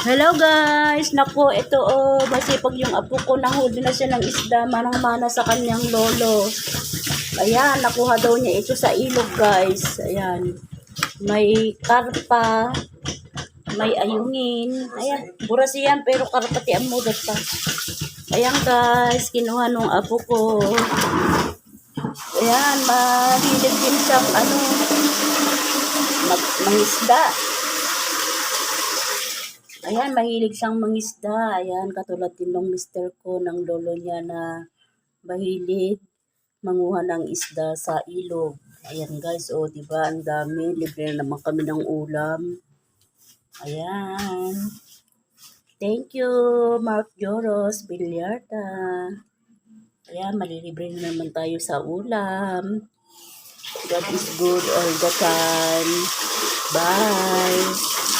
Hello guys! Naku, ito oh, masipag yung apo ko, nahuli na siya ng isda, manang-mana sa kanyang lolo. Ayan, nakuha daw niya ito sa ilog guys. Ayan, may karpa, may ayungin. Ayan, buras yan, pero karpati ang mudat pa. Ayan guys, kinuha nung apo ko. Ayan, mahilig din siyang ano, mangisda. Ayan, mahilig siyang mangisda. Ayan, katulad din ng mister ko, ng lolo niya na mahilig manguha ng isda sa ilog. Ayan guys, oh, di ba ang dami. Libre na naman kami ng ulam. Ayan. Thank you, Mark Joros, Bilyarta. Ayan, malilibre na naman tayo sa ulam. God is good all the time. Bye.